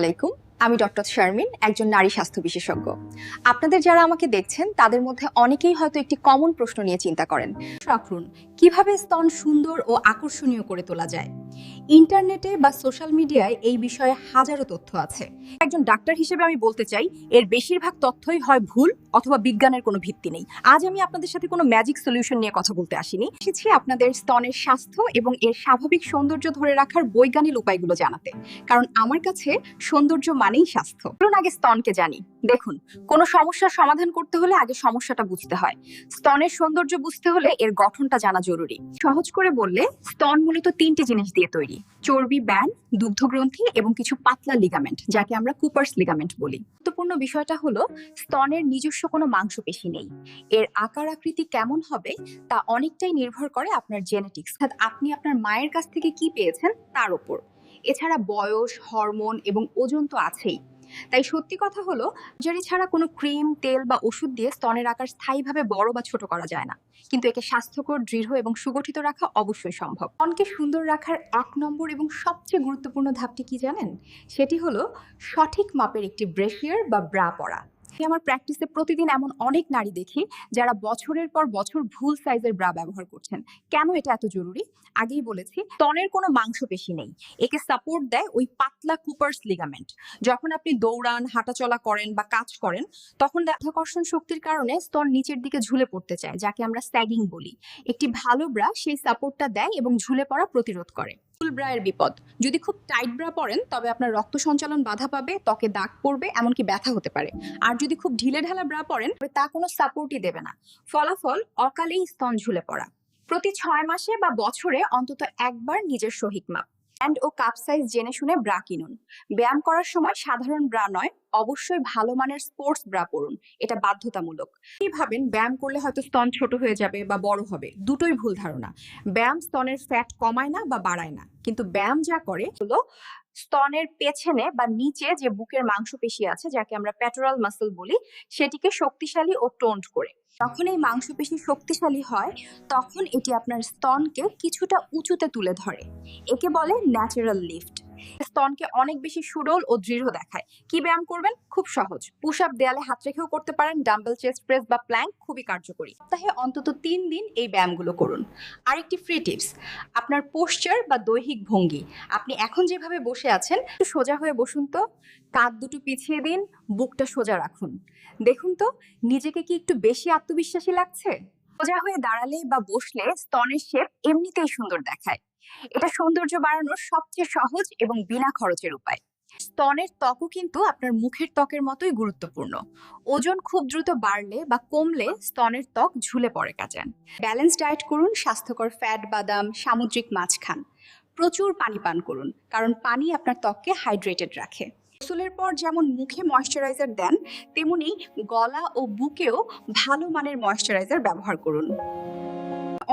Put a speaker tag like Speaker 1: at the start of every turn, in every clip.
Speaker 1: আলাইকুম। আমি ডক্টর শারমিন, একজন নারী স্বাস্থ্য বিশেষজ্ঞ। আপনাদের যারা আমাকে দেখছেন, তাদের মধ্যে অনেকেই হয়তো একটি কমন প্রশ্ন নিয়ে চিন্তা করেন।
Speaker 2: রাখুন কীভাবে স্তন সুন্দর ও আকর্ষণীয় করে তোলা যায়? ইন্টারনেটে বা সোশ্যাল মিডিয়ায় এই বিষয়ে হাজারো তথ্য আছে। একজন ডাক্তার হিসেবে আমি বলতে চাই, এর বেশিরভাগ তথ্যই হয় ভুল অথবা বিজ্ঞানের কোনো ভিত্তি নেই। আজ আমি আপনাদের সাথে কোনো ম্যাজিক সলিউশন নিয়ে কথা বলতে আসিনি।
Speaker 1: এসেছি আপনাদের স্তনের স্বাস্থ্য এবং এর স্বাভাবিক সৌন্দর্য ধরে রাখার বৈজ্ঞানিক উপায়গুলো জানাতে। কারণ আমার কাছে সৌন্দর্য মানেই স্বাস্থ্য। আগে স্তনকে জানি। দেখুন, কোনো সমস্যার সমাধান করতে হলে আগে সমস্যাটা বুঝতে হয়। স্তনের সৌন্দর্য বুঝতে হলে এর গঠনটা জানা জরুরি। সহজ করে বললে, স্তন মূলত তিনটি জিনিস দিয়ে তৈরি। চর্বি ব্যান্ড দুগ্ধগ্রন্থি এবং কিছু পাতলা লিগামেন্ট যাকে আমরা কুপার্স লিগামেন্ট বলি। গুরুত্বপূর্ণ বিষয়টা হলো, স্তনের নিজস্ব কোনো মাংসপেশি নেই। এর আকার আকৃতি কেমন হবে, তা অনেকটাই নির্ভর করে আপনার জেনেটিক্স অর্থাৎ আপনি আপনার মায়ের কাছ থেকে কি পেয়েছেন, তার উপর এছাড়া বয়স, হরমোন এবং ওজন তো আছেই। তাই সত্যি কথা হলো সার্জারি ছাড়া কোনো ক্রিম তেল বা ওষুধ দিয়ে স্তনের আকার স্থায়ীভাবে বড় বা ছোট করা যায় না। কিন্তু একে স্বাস্থ্যকর, দৃঢ় এবং সুগঠিত রাখা অবশ্যই সম্ভব। স্তনকে সুন্দর রাখার এক নম্বর এবং সবচেয়ে গুরুত্বপূর্ণ ধাপটি কি জানেন? সেটি হলো সঠিক মাপের একটি ব্রেশিয়ার বা ব্রা পরা। আমি আমার প্র্যাকটিসে প্রতিদিন এমন অনেক নারী দেখি, যারা বছরের পর বছর ভুল সাইজের ব্রা ব্যবহার করছেন। কেন এটা এত জরুরি? আগেই বলেছি স্তনের কোনো মাংসপেশি নেই। একে সাপোর্ট দেয় ওই পাতলা কুপার্স লিগামেন্ট যখন আপনি দৌড়ান, হাঁটাচলা করেন বা কাজ করেন, তখন মাধ্যাকর্ষণ শক্তির কারণে স্তন নিচের দিকে ঝুলে পড়তে চায়, যাকে আমরা স্যাগিং বলি। একটি ভালো ব্রা সেই সাপোর্টটা দেয় এবং ঝুলে পড়া প্রতিরোধ করে। ফুল ব্রা এর বিপদ। যদি খুব টাইট ব্রা পরেন, তবে আপনার রক্ত সঞ্চালন বাধা পাবে, ত্বকে দাগ পড়বে, এমনকি ব্যথা হতে পারে। আর যদি খুব ঢিলে ঢালা ব্রা পরেন, তবে তা কোনো সাপোর্টই দেবে না। ফলাফল, অকালেই স্তন ঝুলে পড়া। প্রতি ছয় মাসে বা বছরে অন্তত একবার নিজের সহিক মাপ। ব্যান্ড ও কাপ সাইজ জেনে শুনে ব্রা কিনুন। ব্যায়াম করার সময় সাধারণ ব্রা নয় অবশ্যই ভালো মানের স্পোর্টস ব্রা পরুন, এটা বাধ্যতামূলক। কি ভাবেন? ব্যায়াম করলে হয়তো স্তন ছোট হয়ে যাবে বা বড় হবে, দুটোই ভুল ধারণা। ব্যায়াম স্তনের ফ্যাট কমায় না বা বাড়ায় না, কিন্তু ব্যায়াম যা করে হলো স্তনের পেছনে বা নিচে যে বুকের মাংসপেশি আছে, যাকে আমরা প্যাটোরাল মাসল বলি, সেটিকে শক্তিশালী ও টোন্ড করে। যখন এই মাংসপেশি শক্তিশালী হয়, তখন এটি আপনার স্তনকে কিছুটা উঁচুতে তুলে ধরে। একে বলে ন্যাচারাল লিফট স্তনকে অনেক বেশি সুডল ও দৃঢ় দেখায়। কি ব্যায়াম করবেন? খুব সহজ। পুশ আপ দেয়ালে হাত রেখেও করতে পারেন ডাম্বেল চেস্ট প্রেস বা প্ল্যাঙ্ক খুবই কার্যকরী। সপ্তাহে অন্তত তিন দিন এই ব্যায়ামগুলো করুন। আরেকটি ফ্রি টিপস, আপনার পোশ্চার বা দৈহিক ভঙ্গি। আপনি এখন যেভাবে বসে আছেন সোজা হয়ে বসুন তো। কাঁধ দুটো পিছিয়ে দিন, বুকটা সোজা রাখুন। দেখুন তো, নিজেকে কি একটু বেশি আত্মবিশ্বাসী লাগছে? সোজা হয়ে দাঁড়ালে বা বসলে স্তনের শেপ এমনিতেই সুন্দর দেখায়। এটা সৌন্দর্য বাড়ানোর সবচেয়ে সহজ এবং বিনা খরচের উপায়। স্তনের ত্বকও কিন্তু আপনার মুখের ত্বকের মতোই গুরুত্বপূর্ণ। ওজন খুব দ্রুত বাড়লে বা কমলে স্তনের ত্বক ঝুলে পড়ে কাজান ব্যালেন্স ডায়েট করুন, স্বাস্থ্যকর ফ্যাট, বাদাম, সামুদ্রিক মাছ খান প্রচুর পানি পান করুন, কারণ পানি আপনার ত্বককে হাইড্রেটেড রাখে। গোসলের পর যেমন মুখে ময়শ্চারাইজার দেন, তেমনি গলা ও বুকেও ভালো মানের ময়শ্চারাইজার ব্যবহার করুন।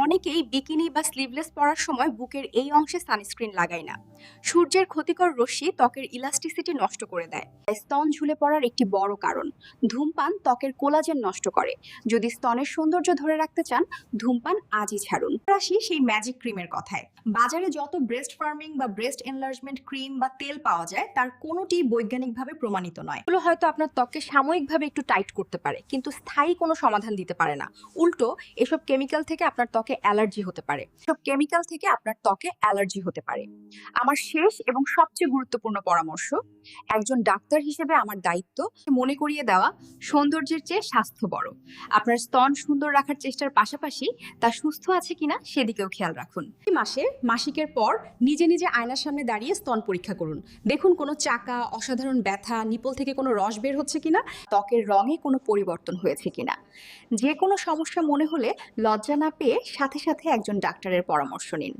Speaker 1: অনেকেই বিকিনি বা স্লিভলেস পরার সময় বুকের এই অংশে সানস্ক্রিন লাগায় না। সূর্যের ক্ষতিকর রশ্মি ত্বকের ইলাস্টিসিটি নষ্ট করে দেয়। স্তন ঝুলে পড়ার একটি বড় কারণ, ধূমপান ত্বকের কোলাজেন নষ্ট করে। যদি স্তনের সৌন্দর্য ধরে রাখতে চান, ধূমপান আজই ছাড়ুন। আসি সেই ম্যাজিক ক্রিমের কথায়। বাজারে যত ব্রেস্ট ফার্মিং বা ব্রেস্ট এনলার্জমেন্ট ক্রিম বা তেল পাওয়া যায়, তার কোনোটি বৈজ্ঞানিকভাবে প্রমাণিত নয়। এগুলো হয়তো আপনার ত্বককে সাময়িকভাবে একটু টাইট করতে পারে, কিন্তু স্থায়ী কোনো সমাধান দিতে পারে না। উল্টো, এসব কেমিক্যাল থেকে আপনার ত্বকে অ্যালার্জি হতে পারে। সব কেমিক্যাল থেকে আপনার ত্বকে অ্যালার্জি হতে পারে। আমার শেষ এবং সবচেয়ে গুরুত্বপূর্ণ পরামর্শ, একজন ডাক্তার হিসেবে আমার দায়িত্ব মনে করিয়ে দেওয়া সৌন্দর্যের চেয়ে স্বাস্থ্য বড়। আপনার স্তন সুন্দর রাখার চেষ্টার পাশাপাশি তা সুস্থ আছে কিনা সেদিকেও খেয়াল রাখুন। মাসে মাসিকের পর নিজে নিজে আয়নার সামনে দাঁড়িয়ে স্তন পরীক্ষা করুন। দেখুন কোনো চাকা, অসাধারণ ব্যথা, নিপল থেকে কোনো রস বের হচ্ছে কিনা, ত্বকের রঙে কোনো পরিবর্তন হয়েছে কিনা। যে কোনো সমস্যা মনে হলে লজ্জা না পেয়ে সাথে সাথে একজন ডাক্তারের পরামর্শ নিন।